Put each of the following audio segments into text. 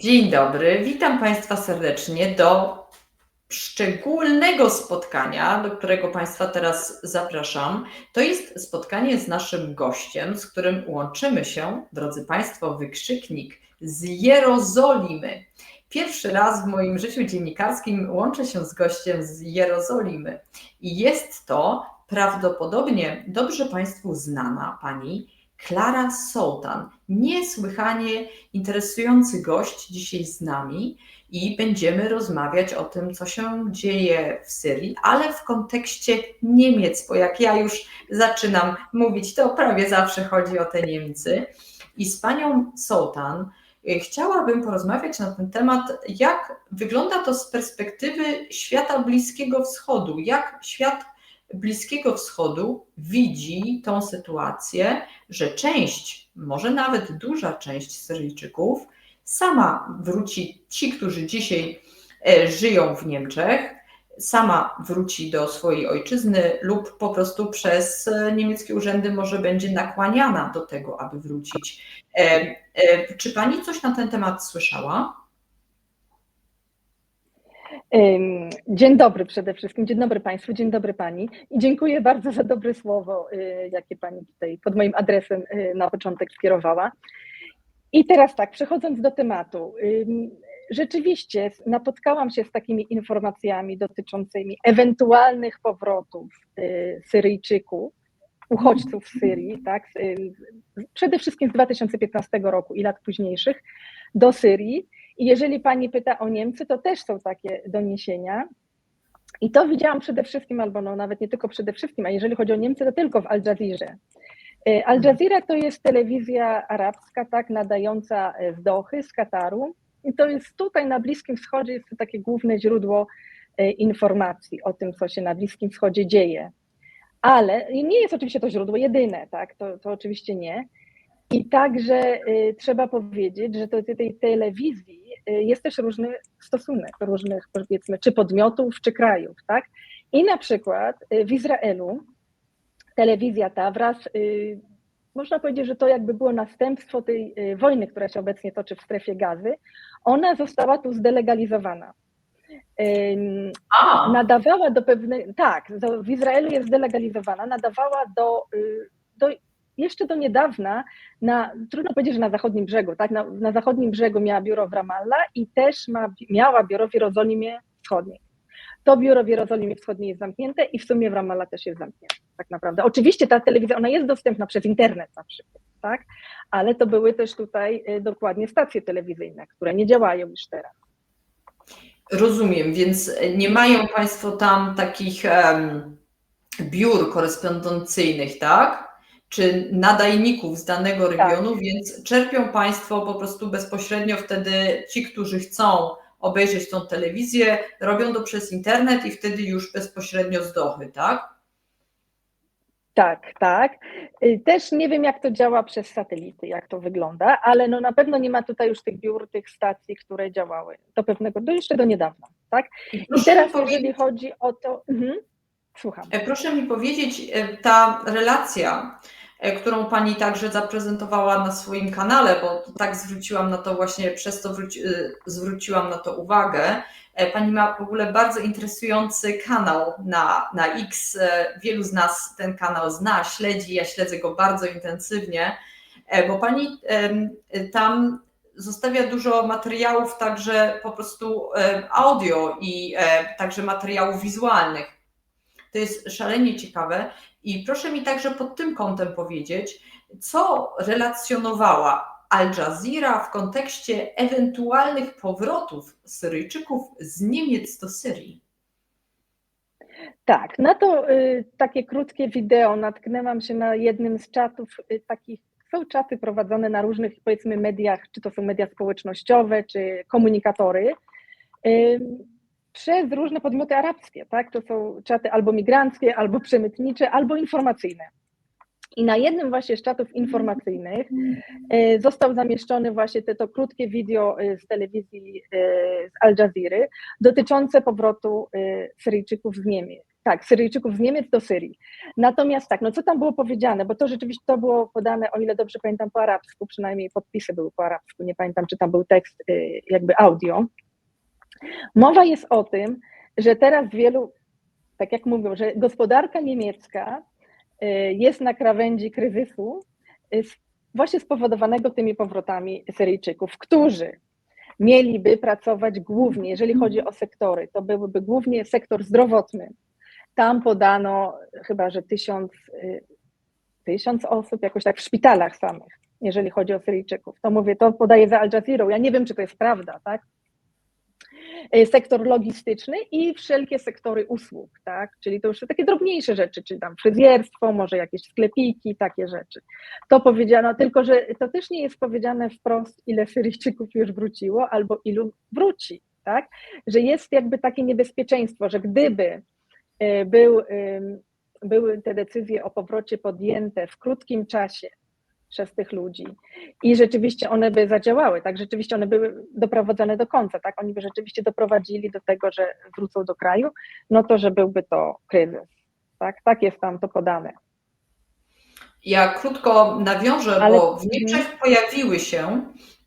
Dzień dobry, witam Państwa serdecznie do szczególnego spotkania, do którego Państwa teraz zapraszam. To jest spotkanie z naszym gościem, z którym łączymy się, drodzy Państwo, wykrzyknik z Jerozolimy. Pierwszy raz w moim życiu dziennikarskim łączę się z gościem z Jerozolimy i jest to prawdopodobnie dobrze Państwu znana pani Klara Sołtan. Niesłychanie interesujący gość dzisiaj z nami i będziemy rozmawiać o tym, co się dzieje w Syrii, ale w kontekście Niemiec, bo jak ja już zaczynam mówić, to prawie zawsze chodzi o te Niemcy. I z panią Sołtan y, chciałabym porozmawiać na ten temat, jak wygląda to z perspektywy świata Bliskiego Wschodu, jak świat Bliskiego Wschodu widzi tą sytuację, że część, może nawet duża część Syryjczyków, sama wróci, ci, którzy dzisiaj e, żyją w Niemczech, sama wróci do swojej ojczyzny lub po prostu przez e, niemieckie urzędy może będzie nakłaniana do tego, aby wrócić. E, czy pani coś na ten temat słyszała? Dzień dobry przede wszystkim, dzień dobry Państwu, dzień dobry Pani i dziękuję bardzo za dobre słowo, y, jakie Pani tutaj pod moim adresem y, na początek skierowała. I teraz tak, przechodząc do tematu. Rzeczywiście napotkałam się z takimi informacjami dotyczącymi ewentualnych powrotów y, Syryjczyków, uchodźców z Syrii, tak, przede wszystkim z 2015 roku i lat późniejszych do Syrii i jeżeli pani pyta o Niemcy, to też są takie doniesienia. I to widziałam przede wszystkim, albo no nawet nie tylko przede wszystkim, a jeżeli chodzi o Niemcy, to tylko w Al Jazeera. E, Al Jazeera to jest telewizja arabska, tak, nadająca z Dochy, z Kataru. I to jest tutaj na Bliskim Wschodzie, jest to takie główne źródło e, informacji o tym, co się na Bliskim Wschodzie dzieje. Ale nie jest oczywiście to źródło jedyne, tak, to, to oczywiście nie. I także y, trzeba powiedzieć, że do tej telewizji jest też różny stosunek różnych, powiedzmy, czy podmiotów, czy krajów, tak? I na przykład y, w Izraelu telewizja ta wraz, y, można powiedzieć, że to jakby było następstwo tej y, wojny, która się obecnie toczy w strefie gazy, ona została tu zdelegalizowana. Nadawała do pewnej, tak, w Izraelu jest zdelegalizowana, nadawała do, y, do jeszcze do niedawna, na, trudno powiedzieć, że na zachodnim brzegu, tak? Na, na zachodnim brzegu miała biuro w Ramallah i też ma, miała biuro w Jerozolimie Wschodniej. To biuro w Jerozolimie Wschodniej jest zamknięte i w sumie w Ramallah też jest zamknięte, tak naprawdę. Oczywiście ta telewizja, ona jest dostępna przez internet na przykład, tak? Ale to były też tutaj y, dokładnie stacje telewizyjne, które nie działają już teraz. Rozumiem, więc nie mają Państwo tam takich um, biur korespondencyjnych, tak? Czy nadajników z danego tak. regionu, tak. więc czerpią Państwo po prostu bezpośrednio wtedy ci, którzy chcą obejrzeć tą telewizję, robią to przez internet i wtedy już bezpośrednio z dochy, tak? Tak, tak. Y, też nie wiem, jak to działa przez satelity, jak to wygląda, ale no na pewno nie ma tutaj już tych biur, tych stacji, które działały do pewnego, do jeszcze do niedawna, tak? I, teraz, jeżeli chodzi o to. Mhm, słucham. E, proszę mi powiedzieć, e, ta relacja którą Pani także zaprezentowała na swoim kanale, bo tak zwróciłam na to właśnie, przez to wróci, e, zwróciłam na to uwagę. E, pani ma w ogóle bardzo interesujący kanał na, na X. Wielu z nas ten kanał zna, śledzi, ja śledzę go bardzo intensywnie, bo Pani tam zostawia dużo materiałów, także po prostu audio i także materiałów wizualnych. To jest szalenie ciekawe. I proszę mi także pod tym kątem powiedzieć, co relacjonowała Al Jazeera w kontekście ewentualnych powrotów Syryjczyków z Niemiec do Syrii. Tak, na to y, takie krótkie wideo natknęłam się na jednym z czatów y, takich. Są czaty prowadzone na różnych, powiedzmy, mediach, czy to są media społecznościowe, czy komunikatory. Przez różne podmioty arabskie, tak? To są czaty albo migranckie, albo przemytnicze, albo informacyjne. I na jednym właśnie z czatów informacyjnych e, został zamieszczony właśnie to, to krótkie wideo e, z telewizji e, z Al Jazeera dotyczące powrotu Syryjczyków z Niemiec. tak, Syryjczyków z Niemiec do Syrii. Natomiast tak, no co tam było powiedziane, bo to rzeczywiście to było podane, o ile dobrze pamiętam, po arabsku, przynajmniej podpisy były po arabsku, nie pamiętam, czy tam był tekst jakby audio. Mowa jest o tym, że teraz wielu, tak jak mówią, że gospodarka niemiecka y, jest na krawędzi kryzysu, y, właśnie spowodowanego tymi powrotami Syryjczyków, którzy mieliby pracować głównie, jeżeli chodzi o sektory, to byłyby głównie sektor zdrowotny. Tam podano chyba, że tysiąc, y, tysiąc osób jakoś tak w szpitalach samych, jeżeli chodzi o Syryjczyków. To mówię, to podaję za Al Jazeera. Ja nie wiem, czy to jest prawda, tak? Y, sektor logistyczny i wszelkie sektory usług, tak? Czyli to już takie drobniejsze rzeczy, czyli tam fryzjerstwo, może jakieś sklepiki, takie rzeczy. To powiedziano, tylko że to też nie jest powiedziane wprost, ile Syryjczyków już wróciło, albo ilu wróci, tak? Że jest jakby takie niebezpieczeństwo, że gdyby y, był, były te decyzje o powrocie podjęte w krótkim czasie, przez tych ludzi. I rzeczywiście one by zadziałały, tak, rzeczywiście one były doprowadzone do końca, tak, oni by rzeczywiście doprowadzili do tego, że wrócą do kraju, no to, że byłby to kryzys, tak, tak jest tam to podane. Ja krótko nawiążę, Ale... bo w Niemczech pojawiły się,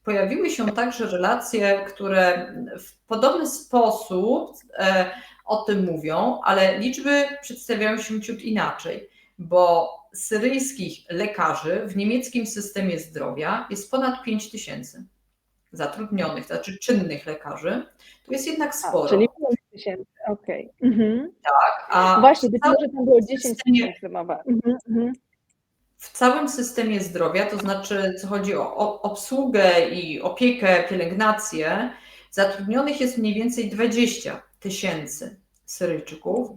pojawiły się także relacje, które w podobny sposób e, o tym mówią, ale liczby przedstawiają się ciut inaczej, bo syryjskich lekarzy w niemieckim systemie zdrowia jest ponad 5 tysięcy zatrudnionych, znaczy czynnych lekarzy. To jest jednak sporo. A, czyli 5 tysięcy, okej. Okay. Mhm. Tak, a Właśnie, być może tam było 10 tysięcy mowa. Mhm, mhm. W całym systemie zdrowia, to znaczy, co chodzi o obsługę i opiekę, pielęgnację, zatrudnionych jest mniej więcej 20 tysięcy Syryjczyków.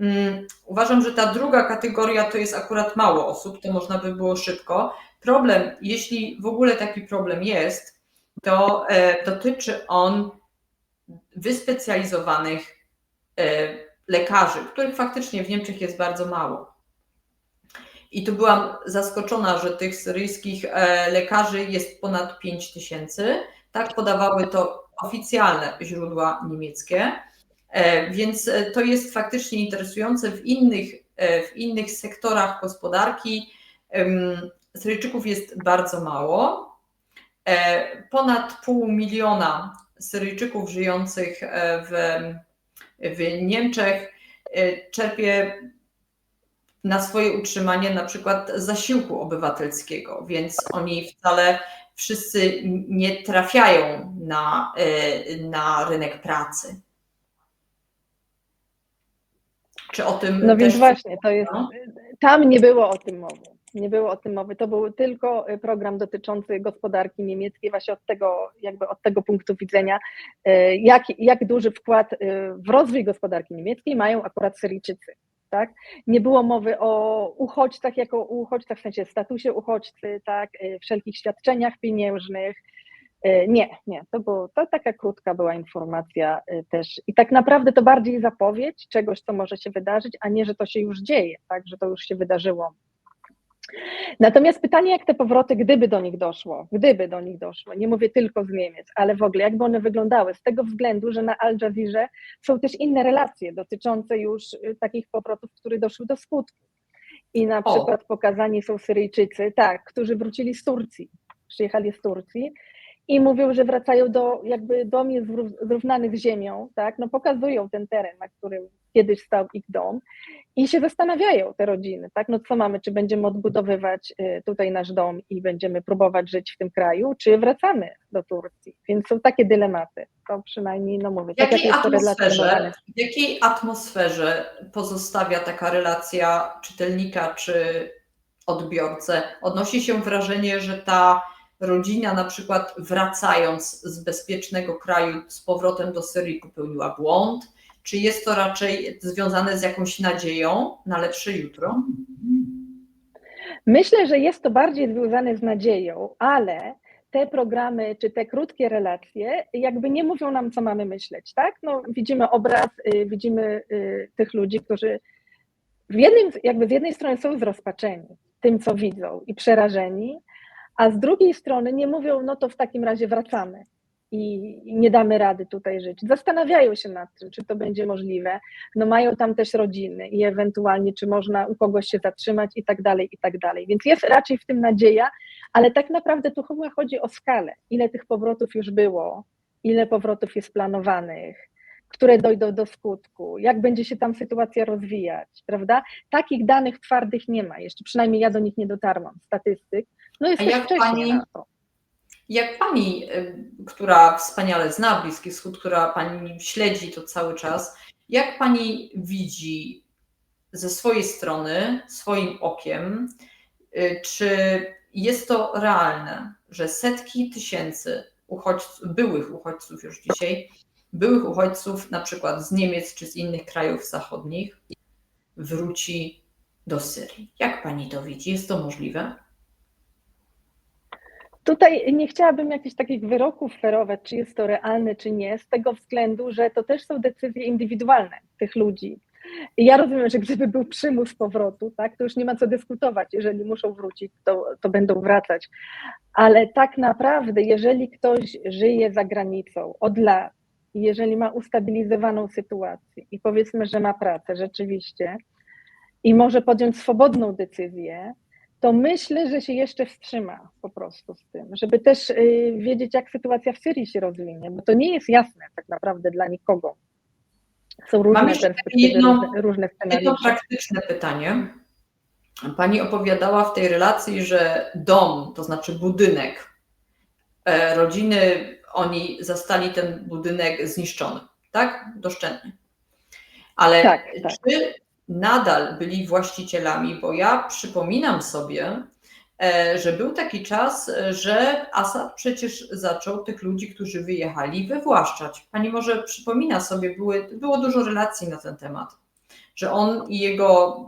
Mm, uważam, że ta druga kategoria to jest akurat mało osób, to można by było szybko. Problem, jeśli w ogóle taki problem jest, to e, dotyczy on wyspecjalizowanych e, lekarzy, których faktycznie w Niemczech jest bardzo mało. I tu byłam zaskoczona, że tych syryjskich e, lekarzy jest ponad 5 tysięcy. Tak podawały to oficjalne źródła niemieckie. E, więc e, to jest faktycznie interesujące w innych, e, w innych sektorach gospodarki. Syryjczyków jest bardzo mało. Ponad pół miliona Syryjczyków żyjących w, w Niemczech czerpie na swoje utrzymanie na przykład zasiłku obywatelskiego, więc oni wcale wszyscy nie trafiają na, na rynek pracy. Czy o tym. No więc właśnie, to jest. Tam nie było o tym mowy. Nie było o tym mowy. To był tylko y, program dotyczący gospodarki niemieckiej, właśnie od tego, jakby od tego punktu widzenia, y, jak, jak duży wkład y, w rozwój gospodarki niemieckiej mają akurat Syryjczycy. Tak? Nie było mowy o uchodźcach jako uchodźcach, w sensie statusie uchodźcy, tak? wszelkich świadczeniach pieniężnych, nie, nie, to, było, to taka krótka była informacja e, też i tak naprawdę to bardziej zapowiedź czegoś, co może się wydarzyć, a nie, że to się już dzieje, tak, że to już się wydarzyło. Natomiast pytanie, jak te powroty, gdyby do nich doszło, gdyby do nich doszło, nie mówię tylko z Niemiec, ale w ogóle, jakby one wyglądały, z tego względu, że na Al Jazeera są też inne relacje dotyczące już e, takich powrotów, które doszły do skutku. I na o. przykład pokazani są Syryjczycy, tak, którzy wrócili z Turcji, przyjechali z Turcji i mówią, że wracają do jakby do miejsc zrównanych z ziemią, tak, no pokazują ten teren, na którym kiedyś stał ich dom. I się zastanawiają te rodziny, tak, no co mamy, czy będziemy odbudowywać y, tutaj nasz dom i będziemy próbować żyć w tym kraju, czy wracamy do Turcji, więc są takie dylematy, to przynajmniej, no mówię, w jakiej, tak atmosferze, w jakiej atmosferze pozostawia taka relacja czytelnika czy odbiorcę? Odnosi się wrażenie, że ta rodzina na przykład wracając z bezpiecznego kraju z powrotem do Syrii popełniła błąd? Czy jest to raczej związane z jakąś nadzieją na lepsze jutro? Myślę, że jest to bardziej związane z nadzieją, ale te programy czy te krótkie relacje jakby nie mówią nam, co mamy myśleć, tak? No, widzimy obraz, y, widzimy y, tych ludzi, którzy w jednym, jakby z jednej strony są zrozpaczeni tym, co widzą i przerażeni, a z drugiej strony nie mówią, no to w takim razie wracamy. i nie damy rady tutaj żyć. Zastanawiają się nad tym, czy to będzie możliwe. No mają tam też rodziny i ewentualnie, czy można u kogoś się zatrzymać i tak dalej, i tak dalej. Więc jest raczej w tym nadzieja, ale tak naprawdę tu chyba chodzi o skalę. Ile tych powrotów już było, ile powrotów jest planowanych, które dojdą do skutku, jak będzie się tam sytuacja rozwijać, prawda? Takich danych twardych nie ma jeszcze, przynajmniej ja do nich nie dotarłam, statystyk. No A też jak pani-. Jak pani, y, która wspaniale zna Bliski Wschód, która pani śledzi to cały czas, jak pani widzi ze swojej strony, swoim okiem, y, czy jest to realne, że setki tysięcy uchodźców, byłych uchodźców już dzisiaj, byłych uchodźców na przykład z Niemiec czy z innych krajów zachodnich wróci do Syrii? Jak pani to widzi? Jest to możliwe? Tutaj nie chciałabym jakichś takich wyroków ferować, czy jest to realne, czy nie, z tego względu, że to też są decyzje indywidualne tych ludzi. Ja rozumiem, że gdyby był przymus powrotu, tak, to już nie ma co dyskutować. Jeżeli muszą wrócić, to, to będą wracać. Ale tak naprawdę, jeżeli ktoś żyje za granicą od lat, jeżeli ma ustabilizowaną sytuację i powiedzmy, że ma pracę rzeczywiście i może podjąć swobodną decyzję, to myślę, że się jeszcze wstrzyma po prostu z tym, żeby też y, wiedzieć, jak sytuacja w Syrii się rozwinie, bo to nie jest jasne tak naprawdę dla nikogo. Są różne jeszcze perspektywy, jedno- różne, różne Jedno scenariusze. praktyczne pytanie. Pani opowiadała w tej relacji, że dom, to znaczy budynek e, rodziny, oni zastali ten budynek zniszczony, tak? Doszczętnie. Ale Tak, tak. czy nadal byli właścicielami? Bo ja przypominam sobie, e, że był taki czas, e, że Assad przecież zaczął tych ludzi, którzy wyjechali, wywłaszczać. Pani może przypomina sobie, były, było dużo relacji na ten temat, że on i jego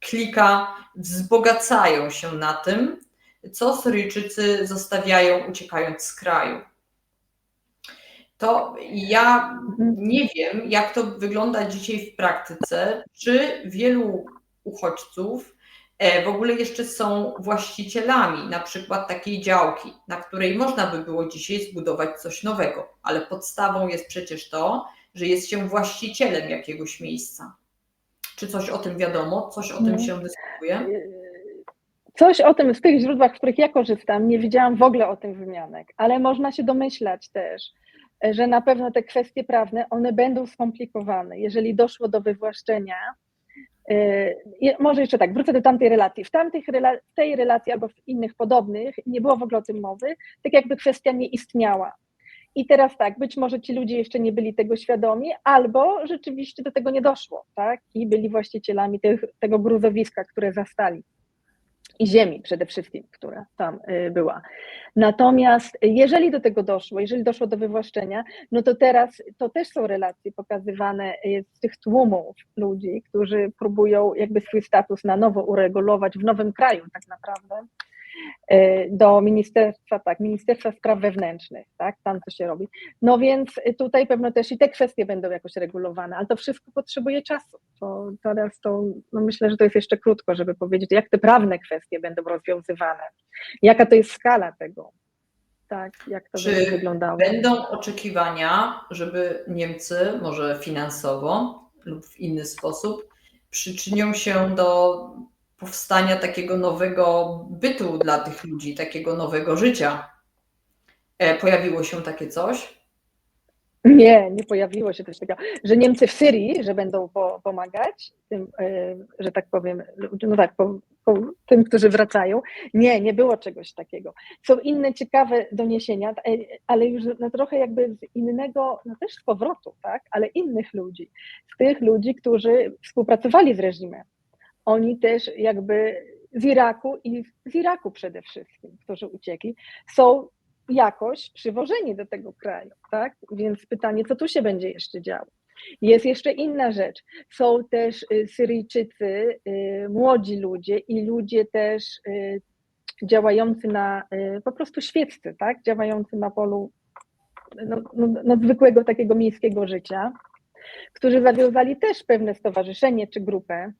klika wzbogacają się na tym, co Syryjczycy zostawiają uciekając z kraju. To ja nie wiem, jak to wygląda dzisiaj w praktyce, czy wielu uchodźców e, w ogóle jeszcze są właścicielami na przykład takiej działki, na której można by było dzisiaj zbudować coś nowego, ale podstawą jest przecież to, że jest się właścicielem jakiegoś miejsca. Czy coś o tym wiadomo? Coś o tym Mhm. się dyskutuje? Coś o tym w tych źródłach, z których ja korzystam, nie widziałam w ogóle o tym wymianek, ale można się domyślać też, że na pewno te kwestie prawne, one będą skomplikowane, jeżeli doszło do wywłaszczenia. Je- Może jeszcze tak, wrócę do tamtej relacji. W, tamtych w tej relacji albo w innych podobnych nie było w ogóle o tym mowy, tak jakby kwestia nie istniała. I teraz tak, być może ci ludzie jeszcze nie byli tego świadomi, albo rzeczywiście do tego nie doszło, tak? I byli właścicielami tych, tego gruzowiska, które zastali i ziemi przede wszystkim, która tam y, była. Natomiast jeżeli do tego doszło, jeżeli doszło do wywłaszczenia, no to teraz to też są relacje pokazywane y, z tych tłumów ludzi, którzy próbują jakby swój status na nowo uregulować w nowym kraju tak naprawdę do Ministerstwa, tak, Ministerstwa Spraw Wewnętrznych, tak, tam co się robi. No więc tutaj pewno też i te kwestie będą jakoś regulowane, ale to wszystko potrzebuje czasu. To teraz to, no myślę, że to jest jeszcze krótko, żeby powiedzieć, jak te prawne kwestie będą rozwiązywane, jaka to jest skala tego, tak, jak to Czy będzie wyglądało. Będą oczekiwania, żeby Niemcy, może finansowo lub w inny sposób, przyczynią się do powstania takiego nowego bytu dla tych ludzi, takiego nowego życia. E, Pojawiło się takie coś? Nie, nie pojawiło się coś takiego, że Niemcy w Syrii, że będą po, pomagać tym, e, że tak powiem, no tak, po, po tym, którzy wracają. Nie, nie było czegoś takiego. Są inne ciekawe doniesienia, e, ale już no, trochę jakby z innego, no też z powrotu, tak, ale innych ludzi, z tych ludzi, którzy współpracowali z reżimem. Oni też jakby z Iraku i z Iraku przede wszystkim, którzy uciekli, są jakoś przywożeni do tego kraju, tak? Więc pytanie, co tu się będzie jeszcze działo? Jest jeszcze inna rzecz. Są też y, Syryjczycy, y, młodzi ludzie i ludzie też y, działający na, po prostu świeccy, tak? Działający na polu no, no, no, zwykłego takiego miejskiego życia, którzy zawiązali też pewne stowarzyszenie czy grupę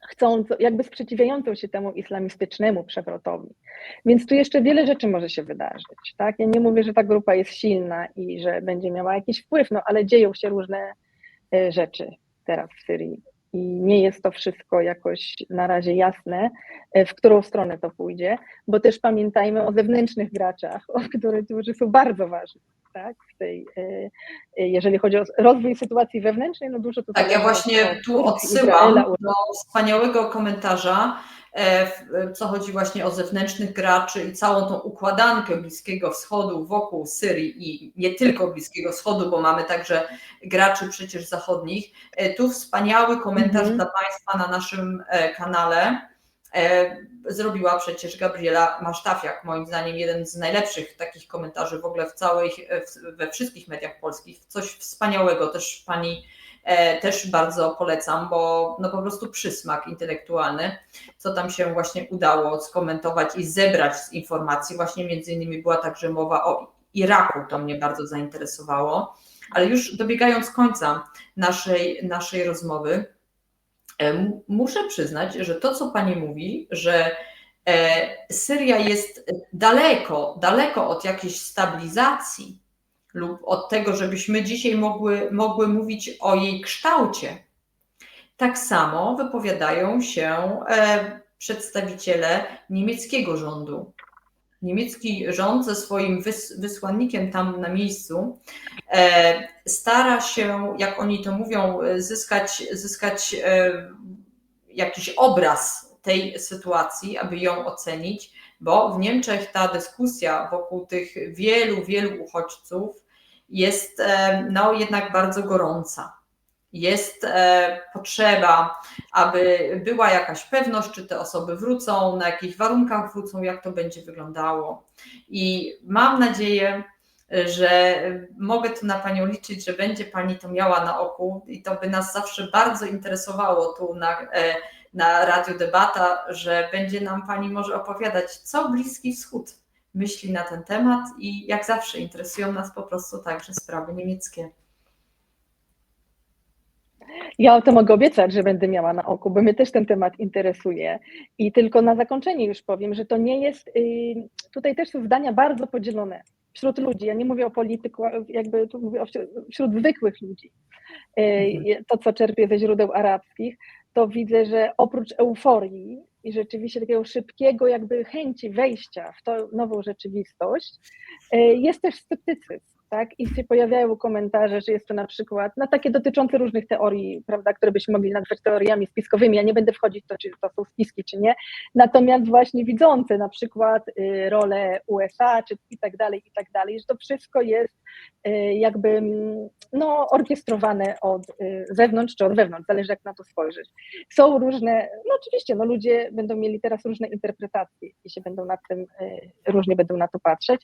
chcąc, jakby sprzeciwiającą się temu islamistycznemu przewrotowi. Więc tu jeszcze wiele rzeczy może się wydarzyć. Tak? Ja nie mówię, że ta grupa jest silna i że będzie miała jakiś wpływ, no ale dzieją się różne e, rzeczy teraz w Syrii. I nie jest to wszystko jakoś na razie jasne, e, w którą stronę to pójdzie, bo też pamiętajmy o zewnętrznych graczach, o których, którzy są bardzo ważni. Tak, w tej, e, e, jeżeli chodzi o rozwój sytuacji wewnętrznej, no dużo tutaj. Tak, ja właśnie tu odsyłam do wspaniałego komentarza, co chodzi właśnie o zewnętrznych graczy i całą tą układankę Bliskiego Wschodu wokół Syrii i nie tylko Bliskiego Wschodu, bo mamy także graczy przecież zachodnich. Tu wspaniały komentarz mm -hmm. dla Państwa na naszym kanale zrobiła przecież Gabriela Masztafiak, moim zdaniem jeden z najlepszych takich komentarzy w ogóle w całej, we wszystkich mediach polskich. Coś wspaniałego też pani też bardzo polecam, bo no po prostu przysmak intelektualny, co tam się właśnie udało skomentować i zebrać z informacji. Właśnie między innymi była także mowa o Iraku, to mnie bardzo zainteresowało. Ale już dobiegając końca naszej, naszej rozmowy, Muszę przyznać, że to, co Pani mówi, że Syria jest daleko, daleko od jakiejś stabilizacji lub od tego, żebyśmy dzisiaj mogły, mogły mówić o jej kształcie. Tak samo wypowiadają się przedstawiciele niemieckiego rządu. Niemiecki rząd ze swoim wys, wysłannikiem tam na miejscu e, stara się, jak oni to mówią, zyskać, zyskać e, jakiś obraz tej sytuacji, aby ją ocenić, bo w Niemczech ta dyskusja wokół tych wielu, wielu uchodźców jest e, no, jednak bardzo gorąca jest e, potrzeba, aby była jakaś pewność, czy te osoby wrócą, na jakich warunkach wrócą, jak to będzie wyglądało. I mam nadzieję, że mogę tu na Panią liczyć, że będzie Pani to miała na oku i to by nas zawsze bardzo interesowało tu na, e, na Radio Debata, że będzie nam Pani może opowiadać, co Bliski Wschód myśli na ten temat i jak zawsze interesują nas po prostu także sprawy niemieckie. Ja o to mogę obiecać, że będę miała na oku, bo mnie też ten temat interesuje. I tylko na zakończenie już powiem, że to nie jest. Y, tutaj też są zdania bardzo podzielone wśród ludzi. Ja nie mówię o polityku, jakby tu mówię o wśród zwykłych ludzi. Y, mhm. To, co czerpię ze źródeł arabskich, to widzę, że oprócz euforii i rzeczywiście takiego szybkiego jakby chęci wejścia w tą nową rzeczywistość, y, jest też sceptycyzm tak? I się pojawiają komentarze, że jest to na przykład, no takie dotyczące różnych teorii, prawda, które byśmy mogli nazwać teoriami spiskowymi. Ja nie będę wchodzić w to, czy to są spiski, czy nie. Natomiast właśnie widzące na przykład y, rolę USA, czy i tak dalej, i tak dalej, że to wszystko jest y, jakby mm, no, orkiestrowane od y, zewnątrz, czy od wewnątrz, zależy jak na to spojrzeć. Są różne, no oczywiście, no ludzie będą mieli teraz różne interpretacje i się będą nad tym, różnie będą na to patrzeć,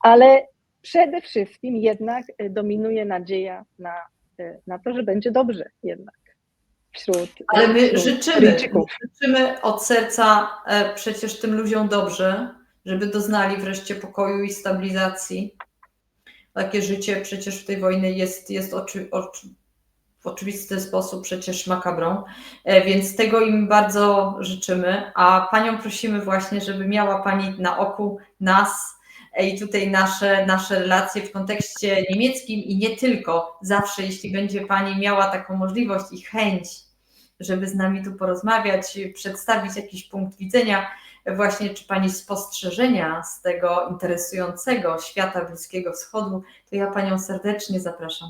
ale przede wszystkim jednak e, dominuje nadzieja na, e, na to, że będzie dobrze jednak. Wśród, e, Ale my wśród życzymy, życzymy od serca przecież tym ludziom dobrze, żeby doznali wreszcie pokoju i stabilizacji. Takie życie przecież w tej wojnie jest, jest oczy, oczy, w oczywisty sposób przecież makabrą, więc tego im bardzo życzymy, a Panią prosimy właśnie, żeby miała Pani na oku nas, i tutaj nasze, nasze relacje w kontekście niemieckim i nie tylko. Zawsze, jeśli będzie Pani miała taką możliwość i chęć, żeby z nami tu porozmawiać, przedstawić jakiś punkt widzenia, właśnie czy Pani spostrzeżenia z tego interesującego świata Bliskiego Wschodu, to ja Panią serdecznie zapraszam.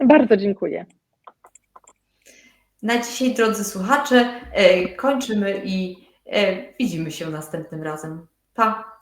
Bardzo dziękuję. Na dzisiaj, drodzy słuchacze, e, kończymy i e, widzimy się następnym razem. Pa!